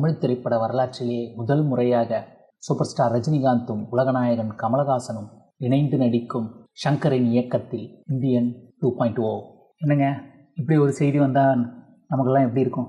தமிழ் திரைப்பட வரலாற்றிலேயே முதல் முறையாக சூப்பர் ஸ்டார் ரஜினிகாந்தும் உலகநாயகன் கமலஹாசனும் இணைந்து நடிக்கும் ஷங்கரின் இயக்கத்தில் இந்தியன் டூ பாயிண்ட் ஓ. என்னங்க இப்படி ஒரு செய்தி வந்தால் நமக்கெல்லாம் எப்படி இருக்கும்?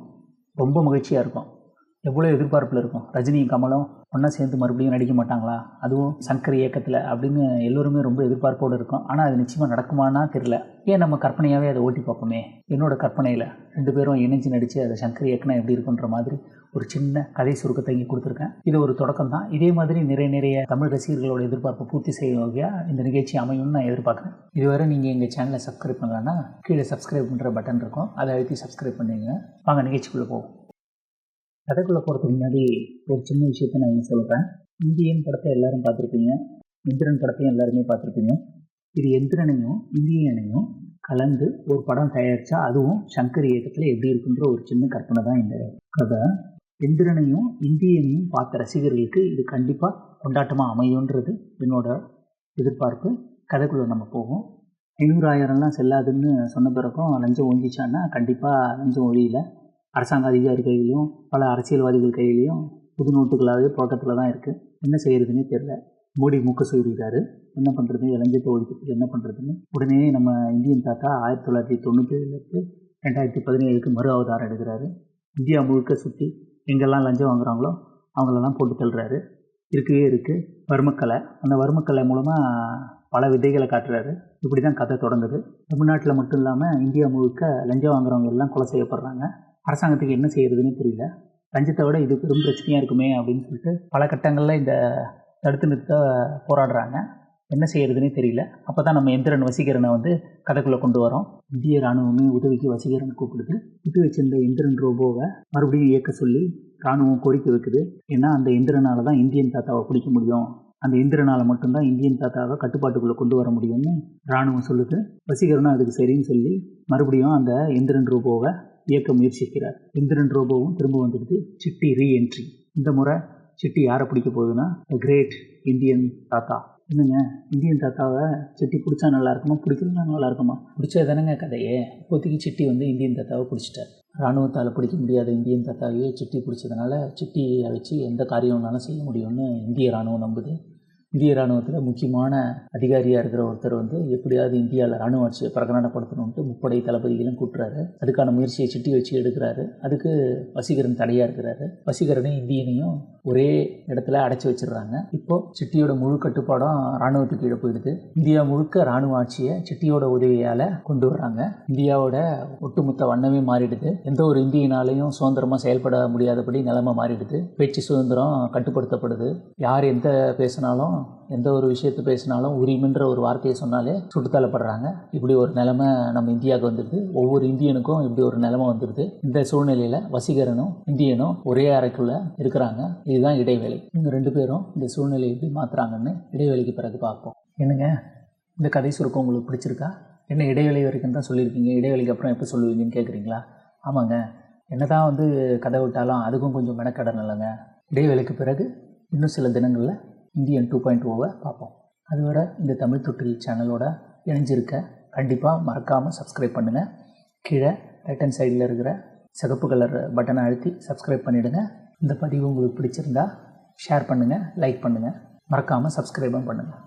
ரொம்ப மகிழ்ச்சியாக இருக்கும். எவ்வளோ எதிர்பார்ப்பில் இருக்கும்? ரஜினியும் கமலும் ஒன்றா சேர்ந்து மறுபடியும் நடிக்க மாட்டாங்களா? அதுவும் சங்கர் இயக்கத்தில் அப்படின்னு எல்லோருமே ரொம்ப எதிர்பார்ப்போடு இருக்கும். ஆனால் அது நிச்சயமாக நடக்குமானா தெரில ஏன் நம்ம கற்பனையாகவே அதை ஓட்டி பார்ப்போமே? என்னோட கற்பனையில் ரெண்டு பேரும் இணைஞ்சு நடித்து அதை சங்கர் இயக்குனா எப்படி இருக்குன்ற மாதிரி ஒரு சின்ன கதை சுருக்கத்தை இங்கே கொடுத்துருக்கேன். இது ஒரு தொடக்கம் தான் இதே மாதிரி நிறைய நிறைய தமிழ் ரசிகர்களோட எதிர்பார்ப்பை பூர்த்தி செய்யும் வகையாக இந்த நிகழ்ச்சி அமையும்னு நான் எதிர்பார்க்குறேன். இதுவரை நீங்கள் எங்கள் சேனலை சப்ஸ்கிரைப் பண்ணலன்னா கீழே சப்ஸ்கிரைப் பண்ணுற பட்டன் இருக்கும். அதை அழுத்தி சப்ஸ்கிரைப் பண்ணுங்க வாங்க நிகழ்ச்சிக்குள்ளே போவோம். கதைக்குள்ளே போகிறதுக்கு முன்னாடி ஒரு சின்ன விஷயத்த நான் இங்கே சொல்கிறேன் இந்தியன் படத்தை எல்லாரும் பார்த்துருப்பீங்க. இந்திரன் படத்தையும் எல்லாருமே பார்த்துருப்பீங்க. இது எந்திரனையும் இந்தியனையும் கலந்து ஒரு படம் தயாரித்தா அதுவும் சங்கர் இயக்கத்தில் எப்படி இருக்குன்ற ஒரு சின்ன கற்பனை தான் இந்த கதை. எந்திரனையும் இந்தியனையும் பார்த்த ரசிகர்களுக்கு இது கண்டிப்பாக கொண்டாட்டமாக அமையுன்றது என்னோட எதிர்பார்ப்பு. கதைக்குள்ளே நம்ம போவோம். ஐநூறாயிரம்லாம் செல்லாதுன்னு சொன்ன பிறகும் லஞ்சம் ஒழிஞ்சிச்சான்னா கண்டிப்பாக லஞ்சம் ஒழியல. அரசாங்க அதிகாரி கையிலையும் பல அரசியல்வாதிகள் கையிலையும் புது நோட்டுகளாகவே புழக்கத்தில் தான் இருக்குது என்ன செய்கிறதுனே தெரில மோடி மூக்க சொல்லியிருக்காரு என்ன பண்ணுறது இளைஞத்தை ஒழிக்கிறதுக்கு என்ன பண்ணுறதுன்னு உடனே நம்ம இந்தியன் தாத்தா ஆயிரத்தி தொள்ளாயிரத்தி தொண்ணூற்றிலிருந்து ரெண்டாயிரத்தி பதினேழுக்கு மறு அவதாரம் எடுக்கிறாரு. இந்தியா முழுக்க சுற்றி எங்கெல்லாம் லஞ்சம் வாங்குறாங்களோ அவங்களெல்லாம் போட்டு தள்ளுறாரு. இருக்கவே இருக்குது வர்மக்கலை. அந்த வர்மக்கலை மூலமாக பல விதைகளை காட்டுறாரு. இப்படி தான் கதை தொடங்குது. தமிழ்நாட்டில் மட்டும் இல்லாமல் இந்தியா முழுக்க லஞ்சம் வாங்குறவங்க எல்லாம் கொலை செய்யப்படுறாங்க. அரசாங்கத்துக்கு என்ன செய்யறதுன்னு புரியல. லஞ்சத்தை விட இது பெரும் பிரச்சனையாக இருக்குமே அப்படின்னு சொல்லிட்டு பல கட்டங்களில் இந்த தடுத்து நிறுத்த போராடுறாங்க. என்ன செய்யறதுனே தெரியல. அப்போ தான் நம்ம எந்திரன் வசீகரனை வந்து கதைக்குள்ளே கொண்டு வரோம். இந்திய இராணுவமே உதவிக்கு வசீகரன் கூப்பிடுது. விட்டு வச்சிருந்த இந்திரன் ரோபோவை மறுபடியும் இயக்க சொல்லி ராணுவம் கோரிக்கை வைக்குது. ஏன்னா அந்த இந்திரனால தான் இந்தியன் தாத்தாவை பிடிக்க முடியும். அந்த இந்திரனால் மட்டும்தான் இந்தியன் தாத்தாவை கட்டுப்பாட்டுக்குள்ளே கொண்டு வர முடியும்னு ராணுவம் சொல்லுது. வசீகரனும் அதுக்கு சரின்னு சொல்லி மறுபடியும் அந்த இந்திரன் ரோபோவை இயக்க முயற்சிக்கிறார். இந்திரன் ரோபோவும் திரும்ப வந்துடுது. சிட்டி ரீஎன்ட்ரி இந்த முறை சிட்டி யாரை பிடிக்க போகுதுன்னா கிரேட் இந்தியன் தாத்தா. என்னங்க? இந்தியன் தாத்தாவை சிட்டி பிடிச்சா நல்லா இருக்குமா? பிடிக்கலன்னா நல்லா இருக்குமா? பிடிச்சா தானேங்க கதையே. இப்போதைக்கு சிட்டி வந்து இந்தியன் தாத்தாவை பிடிச்சிட்டார். இராணுவத்தால் பிடிக்க முடியாத இந்தியன் தாத்தாவையே சிட்டி பிடிச்சதுனால சிட்டியை வச்சு எந்த காரியம்னாலும் செய்ய முடியும்னு இந்திய இராணுவம் நம்புது. இந்திய இராணுவத்தில் முக்கியமான அதிகாரியாக இருக்கிற ஒருத்தர் வந்து எப்படியாவது இந்தியாவில் இராணுவ ஆட்சியை பிரகடனப்படுத்தணும்ட்டு முப்படை தளபதிகளும் கூட்டுறாரு. அதுக்கான முயற்சியை சிட்டி வச்சு எடுக்கிறாரு. அதுக்கு வசீகரன் தடையாக இருக்கிறாரு. வசீகரனையும் இந்தியனையும் ஒரே இடத்துல அடைச்சி வச்சிடுறாங்க. இப்போது சிட்டியோட முழு கட்டுப்பாடும் இராணுவத்துக்கு கீழே போயிடுது. இந்தியா முழுக்க இராணுவ ஆட்சியை சிட்டியோட உதவியால் கொண்டு வராங்க இந்தியாவோட ஒட்டுமொத்த வண்ணமே மாறிடுது. எந்த ஒரு இந்தியனாலையும் சுதந்திரமாக செயல்பட முடியாதபடி நிலைமை மாறிடுது. பேச்சு சுதந்திரம் கட்டுப்படுத்தப்படுது. யார் எந்த பேசினாலும் எந்த ஒரு விஷயத்தை பேசினாலும் உரிமைன்ற ஒரு வார்த்தையை சொன்னாலே சுட்டுத்தள்ளப்படுறாங்க. இப்படி ஒரு நிலைமை நம்ம இந்தியாவுக்கு வந்துடுது ஒவ்வொரு இந்தியனுக்கும் இப்படி ஒரு நிலைமை வந்துடுது இந்த சூழ்நிலையில் வசீகரனும் இந்தியனும் ஒரே அறைக்குள்ளே இருக்கிறாங்க. இதுதான் இடைவேளை. இவங்க ரெண்டு பேரும் இந்த சூழ்நிலையை எப்படி மாற்றுறாங்கன்னு இடைவேளைக்கு பிறகு பார்ப்போம். என்னங்க? இந்த கதை சுருக்கம் உங்களுக்கு பிடிச்சிருக்கா? என்ன இடைவேளை வரைக்கும் தான் சொல்லியிருக்கீங்க? இடைவேளைக்கு அப்புறம் எப்போ சொல்லுவீங்கன்னு கேட்குறீங்களா ஆமாங்க. என்ன தான் வந்து கதை விட்டாலும் அதுக்கும் கொஞ்சம் மெனக்கடன் இல்லைங்க. இடைவேளைக்கு பிறகு இன்னும் சில தினங்களில் இந்தியன் டூ பாயிண்ட் ஓவை பார்ப்போம். அதுவரை இந்த தமிழ் தொட்டில் சேனலோட இணைஞ்சிருக்க கண்டிப்பாக மறக்காமல் சப்ஸ்கிரைப் பண்ணுங்கள் கீழே ரைட் ஹேண்ட் சைடில் இருக்கிற சிகப்பு கலர் பட்டனை அழுத்தி சப்ஸ்கிரைப் பண்ணிவிடுங்க இந்த பதிவு உங்களுக்கு பிடிச்சிருந்தா ஷேர் பண்ணுங்கள் லைக் பண்ணுங்கள் மறக்காமல் சப்ஸ்கிரைபும் பண்ணுங்கள்